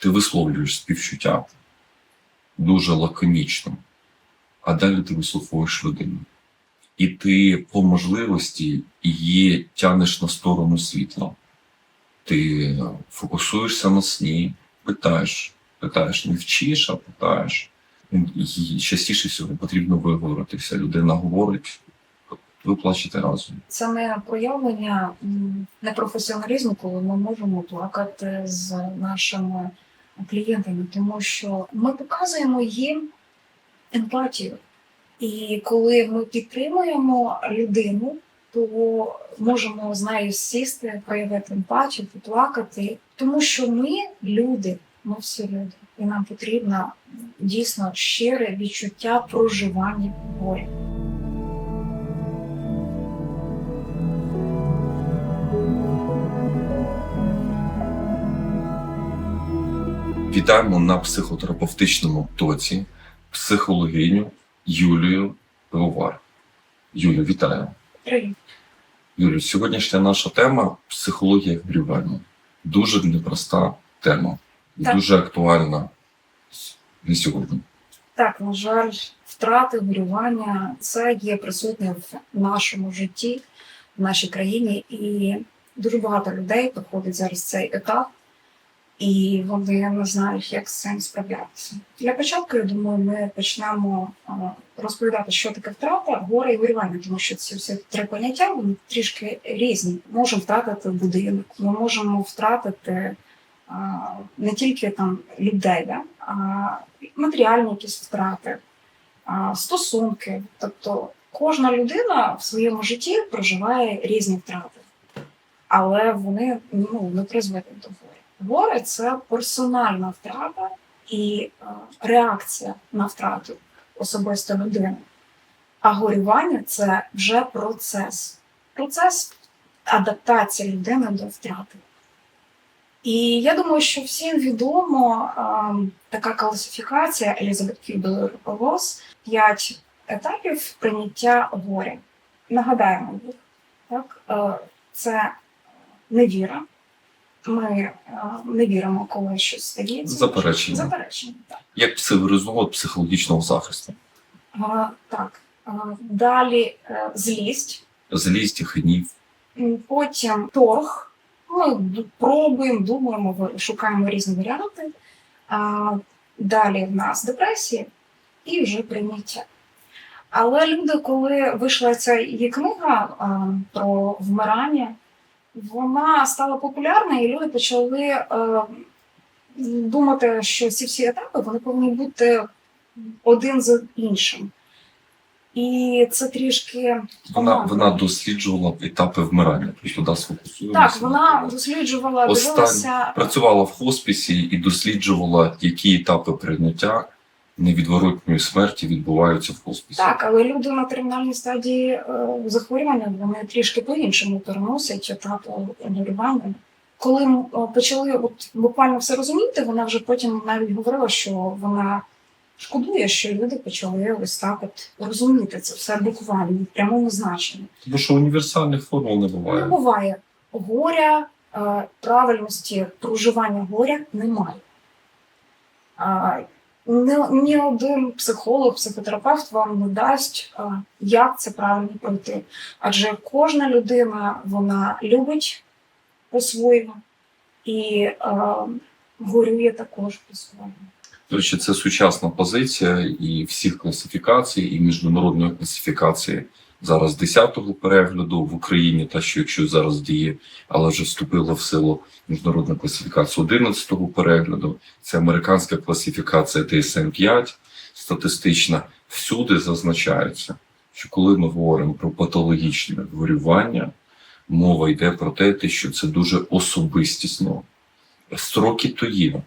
ти висловлюєш співчуття дуже лаконічно, а далі ти вислуховуєш людину. І ти по можливості її тянеш на сторону світла. Ти фокусуєшся на сні, питаєш, питаєш, не вчиш, а питаєш. І частіше всього потрібно виговоритися. Людина говорить, ви плачете разом. Це не проявлення непрофесіоналізму, коли ми можемо плакати з нашими клієнтами, тому що ми показуємо їм емпатію. І коли ми підтримуємо людину, то можемо з нею сісти, проявити емпатію, поплакати, тому що ми люди, ми всі люди, і нам потрібно дійсно щире відчуття проживання горя. Вітаємо на психотерапевтичному тоці психологиню Юлію Пивовар. Юлю, вітаю. Привіт. Юлю, сьогоднішня наша тема психологія горювання. Дуже непроста тема Так. дуже актуальна на сьогодні. Так, на жаль, втрати, горювання це є присутнє в нашому житті, в нашій країні, і дуже багато людей проходить зараз цей етап, і вони не знають, як з цим справлятися. Для початку, я думаю, ми почнемо розповідати, що таке втрата, горе і горювання, тому що ці всі три поняття вони трішки різні. Можемо втратити будинок, ми можемо втратити не тільки там людей, а матеріальні якісь втрати, стосунки. Тобто кожна людина в своєму житті проживає різні втрати, але вони ну, не призводять до горя. Горе це персональна втрата і а, реакція на втрату особисто людини. А горювання це вже процес. Процес адаптації людини до втрати. І я думаю, що всім відомо а, така класифікація Елізабет Кюбелер Волос п'ять етапів прийняття горя. Нагадаємо їх. Так? Е, Це невіра. Ми е, не віримо, коли щось стається. Заперечення. Заперечення, так. Як психоризовод психологічного захисту. А, так. А, Далі е, злість, Злість, гнів, потім торг. Ми пробуємо, думаємо, шукаємо різні варіанти. А, далі в нас депресія і вже прийняття. Але люди, коли вийшла ця її книга а, про вмирання, вона стала популярна, і люди почали е, думати, що ці всі етапи вони повинні бути один з іншим. І це трішки вона, вона досліджувала етапи вмирання. Тобто туди сфокусуємося. Так, вона досліджувала, Останнє. дивилася. працювала в хоспісі і досліджувала, які етапи прийняття невідворотньої смерті відбуваються в хоспісі. Так, але люди на термінальній стадії е, захворювання вони трішки по-іншому переносять етапи горювання. Коли е, почали от, буквально все розуміти, вона вже потім навіть говорила, що вона шкодує, що люди почали ось так от розуміти це все буквально в прямому значенні. Тому що універсальних формул не буває. Не буває. буває горя, е, правильності проживання горя немає. Ні, ні один психолог, психотерапевт вам не дасть, е, як це правильно пройти. Адже кожна людина вона любить по-своєму і е, горює також по-своєму. Тобто це сучасна позиція і всіх класифікацій, і міжнародної класифікації зараз 10-го перегляду в Україні, та що якщо зараз діє, але вже вступила в силу міжнародна класифікація 11-го перегляду. Це американська класифікація DSM-5, статистична. Всюди зазначається, що коли ми говоримо про патологічне горювання, мова йде про те, що це дуже особистісно. Строки то є.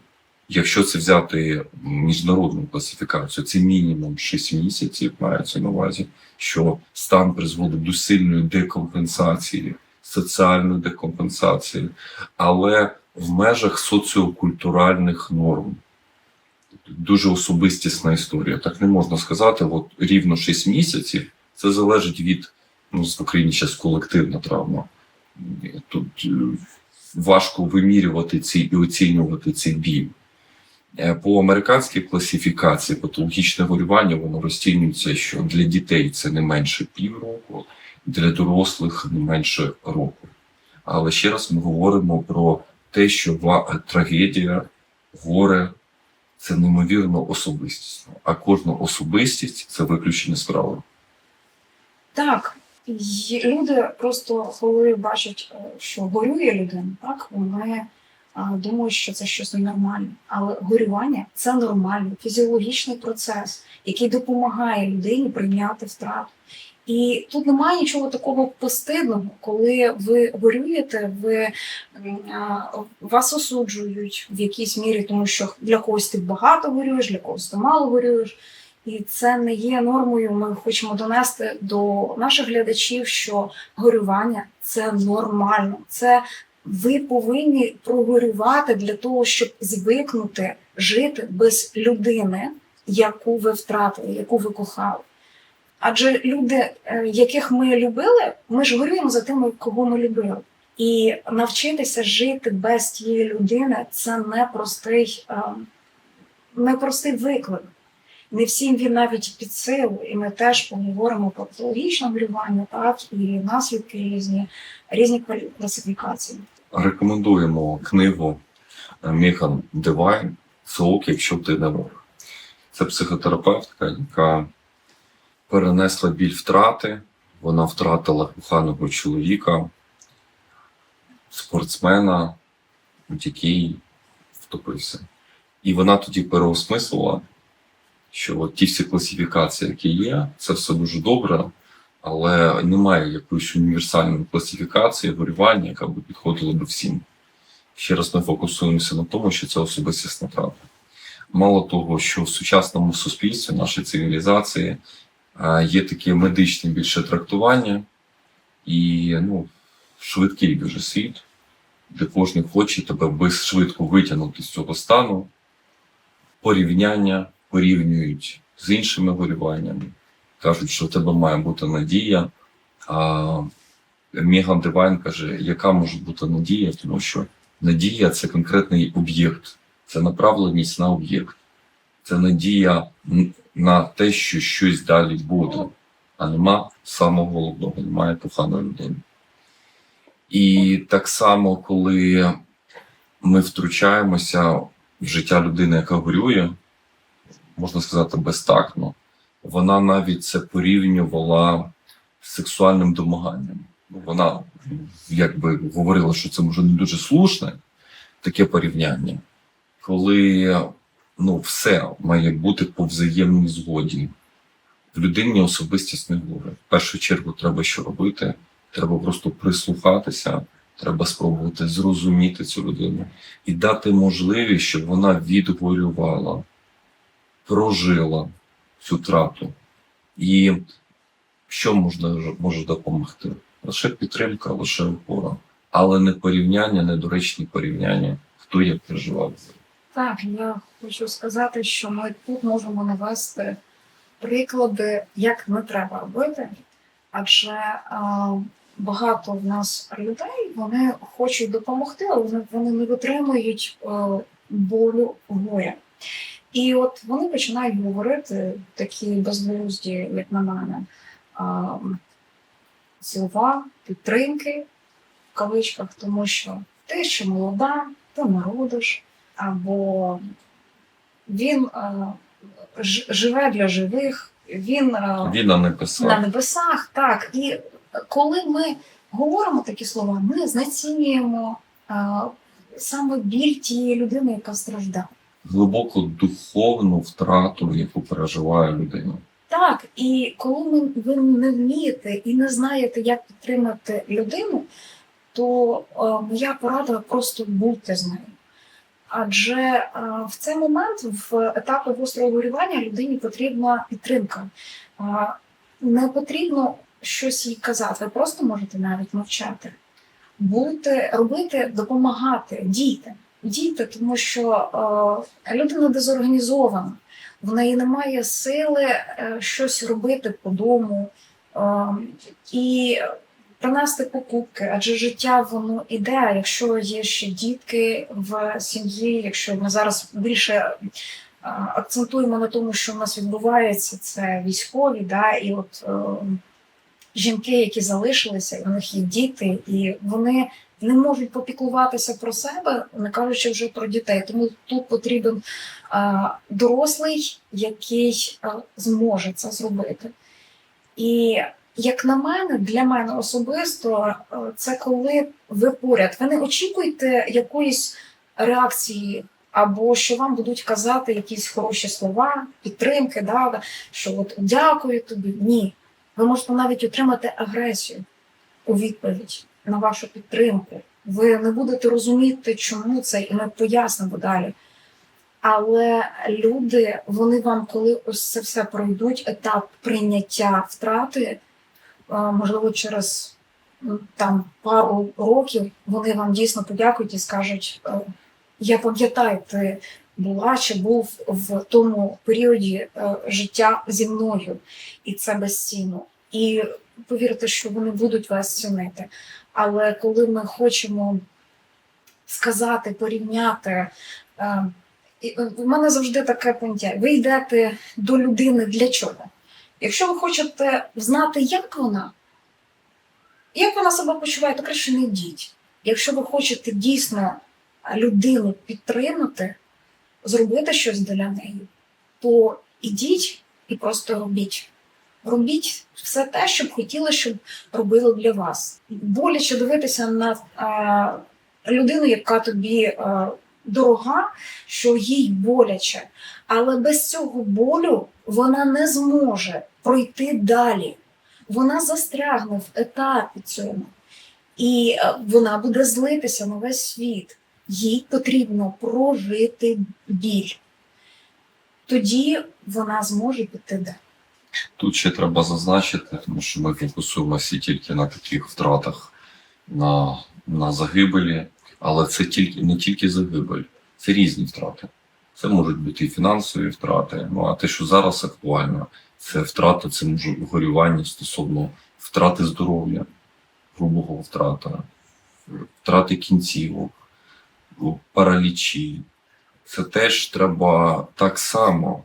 Якщо це взяти міжнародну класифікацію, це мінімум 6 місяців мається на увазі, що стан призводить до сильної декомпенсації, соціальної декомпенсації, але в межах соціокультуральних норм. Дуже особистісна історія. Так не можна сказати, от рівно 6 місяців. Це залежить від ну, в Україні зараз колективна травма. Тут важко вимірювати ці і оцінювати цей біль. Е, По американській класифікації патологічне горювання воно розцінюється, що для дітей це не менше півроку, для дорослих не менше року. Але ще раз ми говоримо про те, що трагедія, горе це неймовірно особистісно, а кожна особистість це виключення з правил. Так, люди просто коли бачать, е, що горює людина, так вони а, думають, що це щось ненормальне. Але горювання це нормальний фізіологічний процес, який допомагає людині прийняти втрату. І тут немає нічого такого постидного, коли ви горюєте, ви вас осуджують в якійсь мірі, тому що для когось ти багато горюєш, для когось ти мало горюєш. І це не є нормою. Ми хочемо донести до наших глядачів, що горювання це нормально. Це ви повинні прогорювати для того, щоб звикнути жити без людини, яку ви втратили, яку ви кохали. Адже люди, е, яких ми любили, ми ж горюємо за тими, кого ми любили. І навчитися жити без тієї людини це непростий, е, непростий виклик. Не всім він навіть під силу, і ми теж поговоримо про патологічне горювання, так і наслідки різні, різні класифікації. Рекомендуємо книгу е, Меган Девайн «Соок, якщо ти не ворог. Це психотерапевтка, яка перенесла біль втрати. Вона втратила коханого чоловіка, спортсмена, який втопився. І вона тоді переосмислила, що от ті всі класифікації, які є, це все дуже добре, але немає якоїсь універсальної класифікації горювання, яка би підходила до всім. Ще раз ми фокусуємося на тому, що це особистісна втрата. Мало того, що в сучасному суспільстві, нашій цивілізації, е, є таке медичне більше трактування і ну, швидкий дуже світ, де кожен хоче тебе швидко витягнути з цього стану. Порівняння порівнюють з іншими горюваннями, кажуть, що в тебе має бути надія. А Меган Девайн каже, яка може бути надія, тому що надія це конкретний об'єкт, це направленість на об'єкт, це надія на те, що щось далі буде, а нема самого головного, немає коханої людини. І так само, коли ми втручаємося в життя людини, яка горює, можна сказати, безтактно, вона навіть це порівнювала з сексуальним домаганням. Вона якби говорила, що це може не дуже слушне таке порівняння, коли ну, все має бути по взаємній згоді. В людині особистість не горе. В першу чергу треба що робити? Треба просто прислухатися, треба спробувати зрозуміти цю людину і дати можливість, щоб вона відгорювала, прожила цю втрату. І що можна може допомогти? Лише підтримка, лише опора, але не порівняння, недоречні порівняння, хто як переживав. Так, я хочу сказати, що ми тут можемо навести приклади, як не треба робити, адже а, багато в нас людей вони хочуть допомогти, але вони, не витримують е, болю горя. І от вони починають говорити такі безглузді, як на мене, слова підтримки в кавичках, тому що ти ще молода, ти народиш, або він живе для живих, він Він на небесах. на небесах, так. І коли ми говоримо такі слова, ми знецінюємо саме біль тієї людини, яка страждає. Глибоку духовну втрату, яку переживає людина. Так, і коли ви не вмієте і не знаєте, як підтримати людину, то е, моя порада просто бути з нею. Адже е, в цей момент, в етапі гострого горювання, людині потрібна підтримка. Не потрібно щось їй казати, ви просто можете навіть мовчати. Бути, робити, допомагати, дійте. Дійте, тому що е, людина дезорганізована в неї немає сили е, щось робити по дому. Е, і принести покупки, адже життя воно іде. Якщо є ще дітки в сім'ї, якщо ми зараз більше акцентуємо на тому, що в нас відбувається, це військові, да, і от е, жінки, які залишилися, у них є діти, і вони не можуть попіклуватися про себе, не кажучи вже про дітей. Тому тут потрібен а, дорослий, який а, зможе це зробити. І як на мене, для мене особисто, це коли ви поряд. Ви не очікуєте якоїсь реакції, або що вам будуть казати якісь хороші слова, підтримки, да, що от дякую тобі. Ні. Ви можете навіть отримати агресію у відповідь на вашу підтримку. Ви не будете розуміти, чому це, і ми пояснимо далі. Але люди, вони вам, коли ось це все пройдуть, етап прийняття втрати, можливо, через там пару років вони вам дійсно подякують і скажуть: е, я пам'ятаю, ти була чи був в тому періоді е, життя зі мною, і це безцінно. І повірте, що вони будуть вас цінити. Але коли ми хочемо сказати, порівняти. е, е, В мене завжди таке поняття. Ви йдете до людини для чого? Якщо ви хочете знати, як вона, як вона себе почуває, то краще не йдіть. Якщо ви хочете дійсно людину підтримати, зробити щось для неї, то ідіть і просто робіть. Робіть все те, що б хотіли, щоб робили для вас. Боляче дивитися на а, людину, яка тобі а, дорога, що їй боляче. Але без цього болю вона не зможе пройти далі. Вона застрягне в етапі цьому. І е, вона буде злитися на весь світ. Їй потрібно прожити біль. Тоді вона зможе піти далі. Тут ще треба зазначити, тому що ми фокусуємося тільки на таких втратах, на, на загибелі, але це тільки не тільки загибель, це різні втрати. Це можуть бути і фінансові втрати. Ну а те, що зараз актуально, це втрата, це може горювання стосовно втрати здоров'я, грубого втрата, втрати кінцівок, паралічі. Це теж треба так само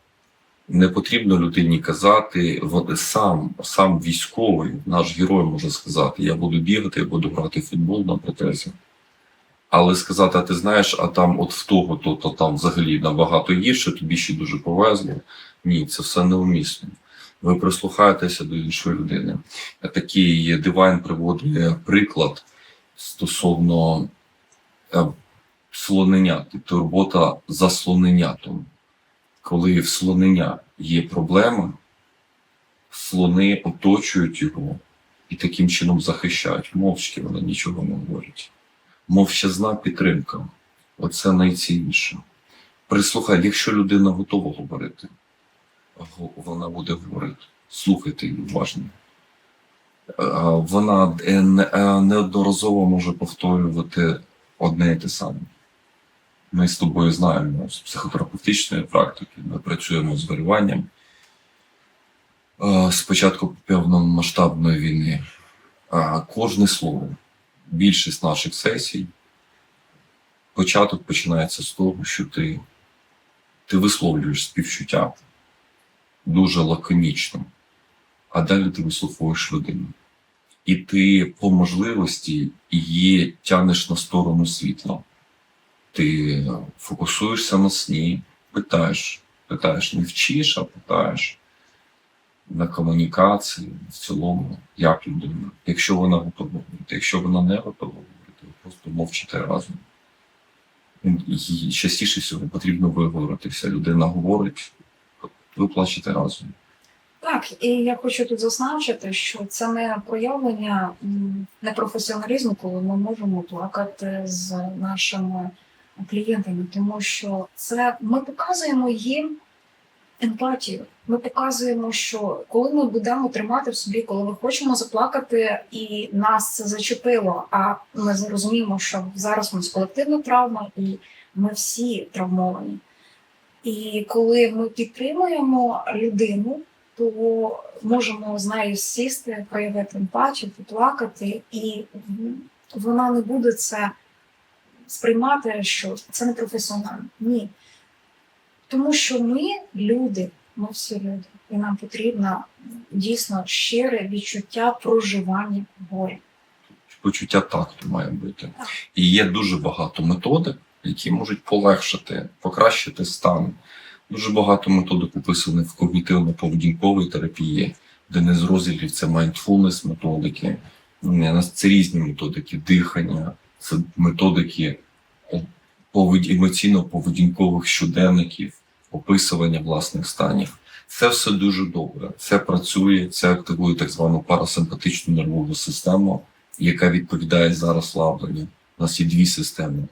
не потрібно людині казати, сам, сам військовий, наш герой може сказати: я буду бігати, я буду грати в футбол на протезі. Але сказати, а ти знаєш, а там от в того, то, то там взагалі набагато гірше, тобі ще дуже повезло. Ні, це все неумісно. Ви прислухаєтеся до іншої людини. Такий дивайн приводить приклад стосовно е, слонення, тобто робота за слоненятом коли в слонення є проблема, слони оточують його і таким чином захищають. Мовчки вони нічого не говорять. Мовчазна підтримка оце найцінніше. Прислухай, якщо людина готова говорити, вона буде говорити. Слухайте її уважно. Е, Вона е, е, неодноразово може повторювати одне і те саме. Ми з тобою знаємо з психотерапевтичної практики, ми працюємо з горюванням. Е, З початку повномасштабної війни кожне слово, більшість наших сесій, початок починається з того, що ти, ти висловлюєш співчуття дуже лаконічно, а далі ти вислуховуєш людину. І ти по можливості її тянеш на сторону світла ти фокусуєшся на сні, питаєш, питаєш не вчиш, а питаєш на комунікації в цілому, як людина. Якщо вона готова говорити, якщо вона не готова говорити, ви просто мовчите разом. І частіше всього потрібно виговоритися. Людина говорить, ви плачете разом. Так, і я хочу тут зазначити, що це не проявлення непрофесіоналізму, коли ми можемо плакати з нашими клієнтами, тому що це ми показуємо їм емпатію. Ми показуємо, що коли ми будемо тримати в собі, коли ми хочемо заплакати, і нас це зачепило, а ми зрозуміємо, що зараз у нас колективна травма, і ми всі травмовані. І коли ми підтримуємо людину, то можемо з нею сісти, проявити емпатію, поплакати, і вона не буде це сприймати, що це не професіонально. Ні. Тому що ми люди, ми всі люди, і нам потрібно дійсно щире відчуття проживання горя. почуття такту має бути. І є дуже багато методик, які можуть полегшити, покращити стан. Дуже багато методик описаних в когнітивно-поведінковій терапії, де не з розділів це mindfulness методики, М, це різні методики дихання, це методики емоційно-поведінкових щоденників, описування власних станів. Це все дуже добре. Це працює, це активує так звану парасимпатичну нервову систему, яка відповідає за розслаблення. У нас є дві системи: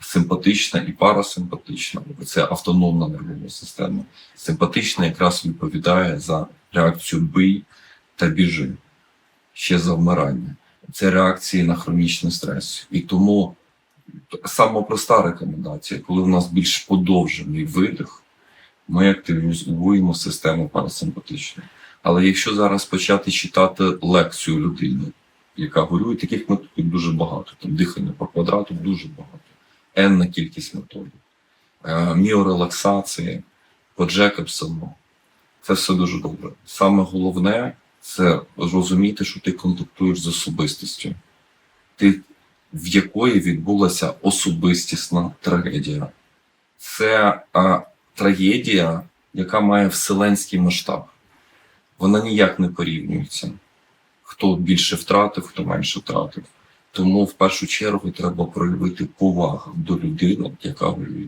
симпатична і парасимпатична. Це автономна нервова система. Симпатична якраз відповідає за реакцію бий та біжи, ще за вмирання. Це реакції на хронічний стрес. І тому сама проста рекомендація, коли у нас більш подовжений видих, ми активізуємо систему парасимпатичну. Але якщо зараз почати читати лекцію людини, яка горює, таких методів дуже багато. Там дихання по квадрату дуже багато. Енна кількість методів. Е, Міорелаксації, по Джекобсону. Це все дуже добре. Саме головне це розуміти, що ти контактуєш з особистістю, ти, в якої відбулася особистісна трагедія. Це а, трагедія, яка має вселенський масштаб. Вона ніяк не порівнюється хто більше втратив, хто менше втратив. Тому в першу чергу треба проявити повагу до людини, яка воює.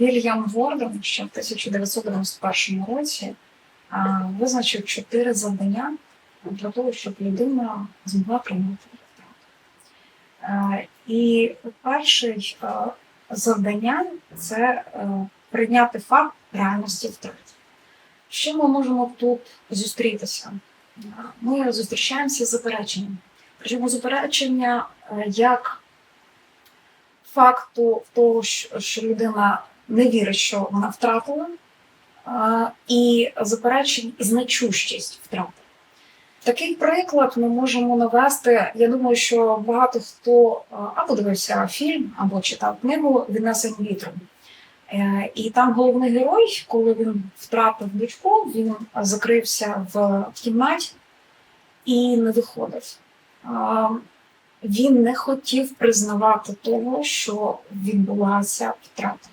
Вільям Ворден ще в 1991 році визначив чотири завдання для того, щоб людина змогла прийняти втрату. Е, І перше завдання це е, прийняти факт реальності втрати. Чим ми можемо тут зустрітися? Ми зустрічаємося з запереченням. Причому заперечення е, як факту того, що що людина не вірить, що вона втратила, і заперечень і значущість втрати. Такий приклад ми можемо навести. Я думаю, що багато хто або дивився фільм, або читав книгу Віднесень вітром. Е, І там головний герой, коли він втратив дочку, він закрився в кімнаті і не виходив. Він не хотів признавати того, що відбулася втрата.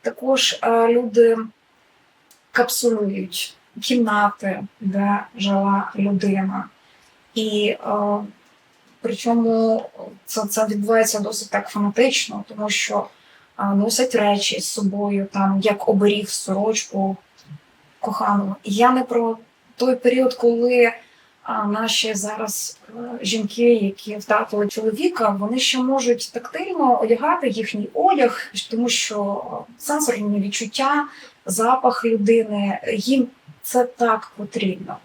Також е, люди капсулюють кімнати, де жила людина. І е, причому це, це відбувається досить так фанатично, тому що е, носять речі з собою, там як оберіг сорочку коханого. Я не про той період, коли а наші зараз е, жінки, які втратили чоловіка, вони ще можуть тактильно одягати їхній одяг, тому що е, сенсорні відчуття, запах людини їм це так потрібно.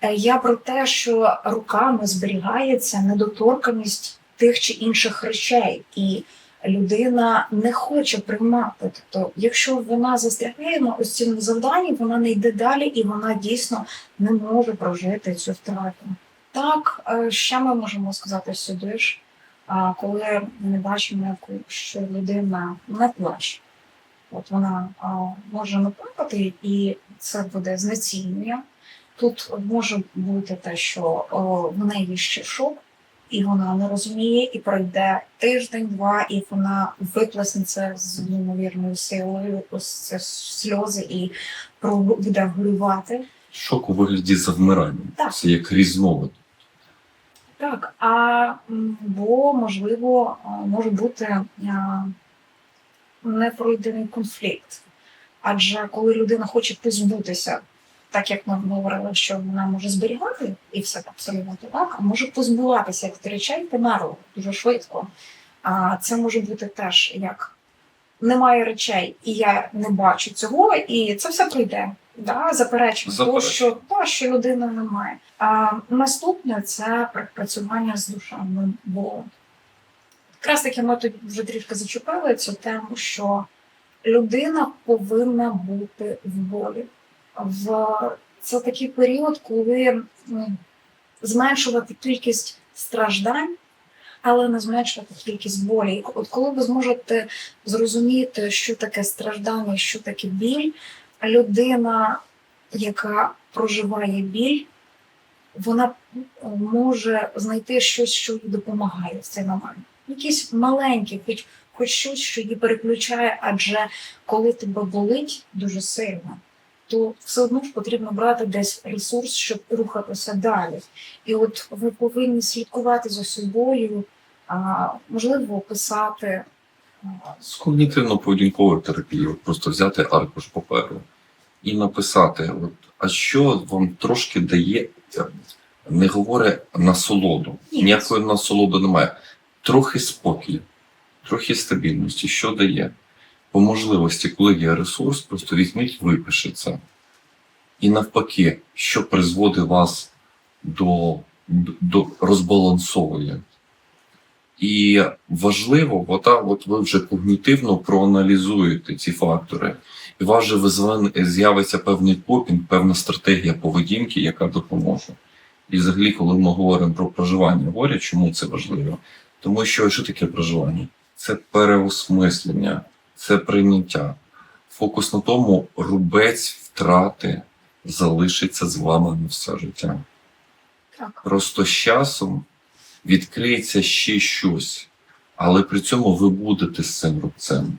Е, Я про те, що руками зберігається недоторканість тих чи інших речей, і людина не хоче приймати. Тобто, якщо вона застрягає на ось цьому завданні, вона не йде далі і вона дійсно не може прожити цю втрату. Так, е, ще ми можемо сказати сюди ж, коли ми бачимо, що людина не плаче. От вона а, може не плакати, і це буде знецінення. Тут може бути те, що о, в неї ще шок, і вона не розуміє, і пройде тиждень-два, і вона виплеснеться з неймовірною силою, ось це сльози, і буде горювати. Шок у вигляді завмирання. Так. Це як різновид. Так, а бо можливо може бути а, непройдений конфлікт. Адже коли людина хоче позбутися, так як ми говорили, що вона може зберігати і все абсолютно так, а може позбуватися як речей померло дуже швидко. А це може бути теж як немає речей, і я не бачу цього, і це все пройде. Да, заперечення того, що, та, що людина не має. А, наступне це працювання з душевним болем. Якраз таки ми тут вже трішки зачепили цю тему, що людина повинна бути в болі. в це такий період, коли зменшувати кількість страждань, але не зменшувати кількість болі. От коли ви зможете зрозуміти, що таке страждання, що таке біль, людина, яка проживає біль, вона може знайти щось, що їй допомагає в цей момент. Якийсь маленький, хоч, хоч щось, що її переключає, адже коли тебе болить дуже сильно, то все одно ж потрібно брати десь ресурс, щоб рухатися далі. І от ви повинні слідкувати за собою, а, можливо, писати. З когнітивно-поведінковою терапією просто взяти аркуш паперу і написати, от, а що вам трошки дає, е, не говорить насолоду. Ніякої насолоди немає. Трохи спокій, трохи стабільності. Що дає? По можливості, коли є ресурс, просто візьміть, випишіть це. І навпаки, що призводить вас до, до, розбалансовує. І важливо, ота, от ви вже когнітивно проаналізуєте ці фактори, і у вас вже з'явиться певний копінг, певна стратегія поведінки, яка допоможе. І взагалі, коли ми говоримо про проживання, говорять, чому це важливо? Тому що що таке проживання? Це переосмислення, це прийняття. Фокус на тому, рубець втрати залишиться з вами на все життя. Так. Просто з часом відкриється ще щось, але при цьому ви будете з цим рубцем.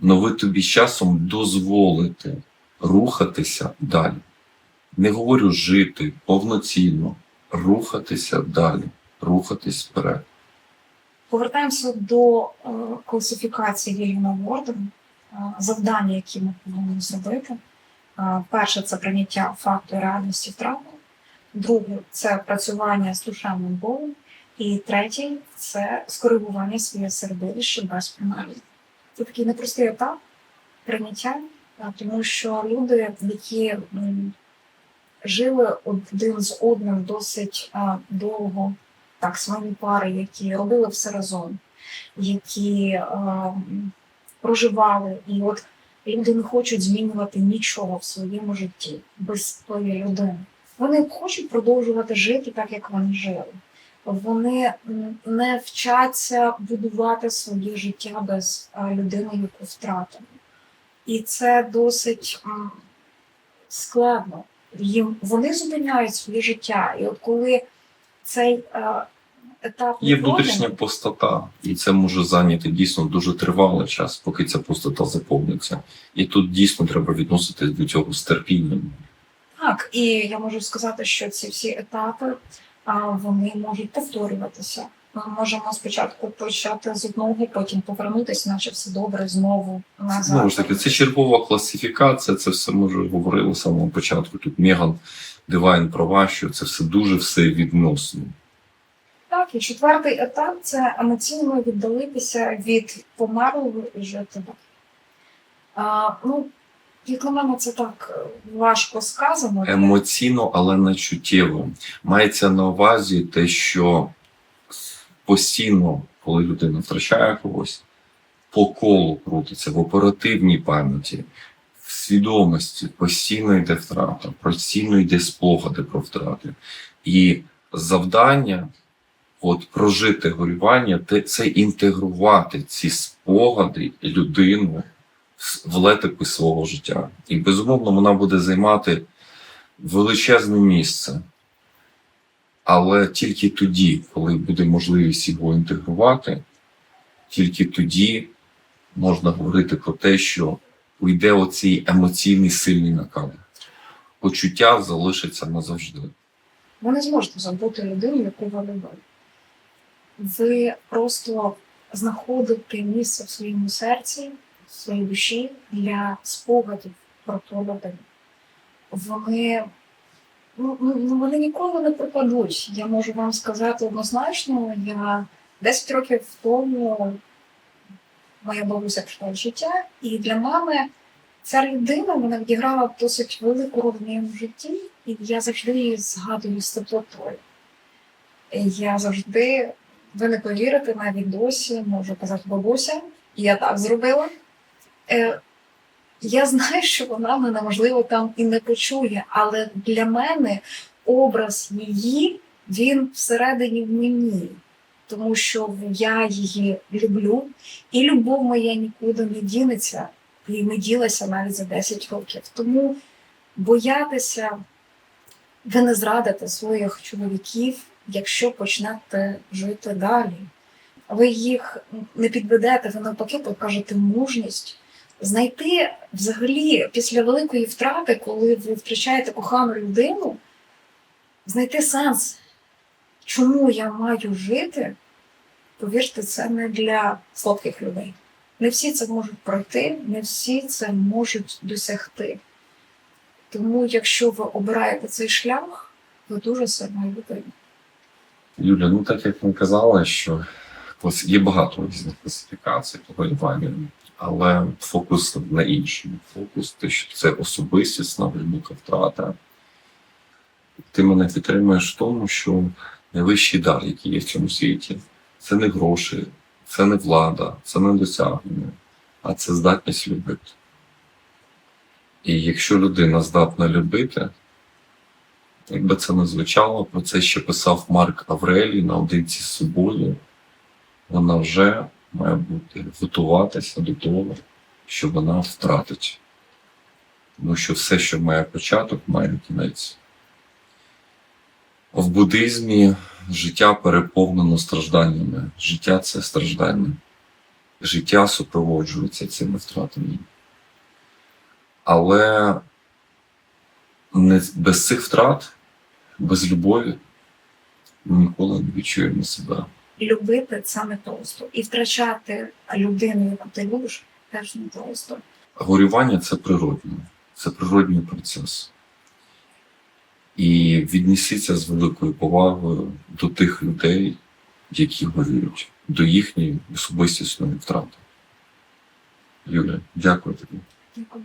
Но ви тобі з часом дозволите рухатися далі. Не говорю жити повноцінно, рухатися далі, рухатись вперед. Повертаємося до е, класифікації Вільяма Вордена, е, завдання, які ми повинні зробити. Е, перше це прийняття факту реальності втрати. Друге це працювання з душевним болем. І третє це скоригування своє середовище без примерів. Це такий непростий етап прийняття, е, тому що люди, які жили один з одним досить довго, так, свої пари, які робили все разом, які е, проживали, і от люди не хочуть змінювати нічого в своєму житті без тої людини. Вони хочуть продовжувати жити так, як вони жили. Вони не вчаться будувати своє життя без е, людини, яку втратили. І це досить складно. Їм вони зупиняють своє життя. І от коли цей е, Є внутрішня пустота, і це може зайняти дійсно дуже тривалий час, поки ця пустота заповниться. І тут дійсно треба відноситись до цього з терпінням. Так, і я можу сказати, що ці всі етапи вони можуть повторюватися. Ми можемо спочатку почати з одного, потім повернутися, наче все добре, знову назад. Знову ж таки, це чергова класифікація, це все ми вже говорили з самого початку. Тут Меган Дивайн права, що це все дуже все відносно. І четвертий етап це емоційно віддалитися від померлого і жити. А, ну, як на мене, це так важко сказано. Емоційно, але не чуттєво. Мається на увазі те, що постійно, коли людина втрачає когось, по колу крутиться в оперативній пам'яті, в свідомості постійно йде втрата, постійно йде спогади про втрати. І завдання от прожити горювання, це інтегрувати ці спогади людину в- летопис свого життя. І безумовно вона буде займати величезне місце. Але тільки тоді, коли буде можливість його інтегрувати, тільки тоді можна говорити про те, що уйде оцей емоційний сильний накал. Почуття залишиться назавжди. Ви не зможете забути людину, яку ви любили. Ви просто знаходите місце в своєму серці, в своїй душі для спогадів про ту людину. Вони, ну, ну, ну, вони ніколи не пропадуть. Я можу вам сказати однозначно, я 10 років тому моя бабуся пішла з життя, і для мене ця людина вона відіграла досить велику роль в моєму житті, і я завжди її згадую з теплотою. Я завжди, ви не повірите, навіть досі можу казати бабуся, і я так зробила. Е, Я знаю, що вона мене можливо там і не почує, але для мене образ її він всередині в мені, тому що я її люблю, і любов моя нікуди не дінеться і не ділася навіть за 10 років. Тому боятися ви не зрадите своїх чоловіків, якщо почнете жити далі. Ви їх не підведете, ви навпаки покажете мужність. Знайти взагалі після великої втрати, коли ви втрачаєте кохану людину, знайти сенс, чому я маю жити, повірте, це не для слабких людей. Не всі це можуть пройти, не всі це можуть досягти. Тому, якщо ви обираєте цей шлях, ви дуже сильна людина. Юля, ну так як ми казали, що є багато різних класифікацій горюванню, але фокус на іншому. Фокус те, що це особистісна глибока втрата. Ти мене підтримуєш в тому, що найвищий дар, який є в цьому світі, це не гроші, це не влада, це не досягнення, а це здатність любити. І якщо людина здатна любити, Якби це не звучало, про це ще писав Марк Аврелій наодинці з собою. Вона вже має бути готуватися до того, що вона втратить. Тому що все, що має початок, має кінець. В буддизмі життя переповнено стражданнями. Життя це страждання. Життя супроводжується цими втратами. Але не, без цих втрат, без любові ми ніколи не відчуємо себе. Любити це не просто. І втрачати людину, яку ти любиш, теж не просто. Горювання це природне, це природній процес. І віднесіться з великою повагою до тих людей, які горюють, до їхньої особистісної втрати. Юля, дякую тобі. Дякую.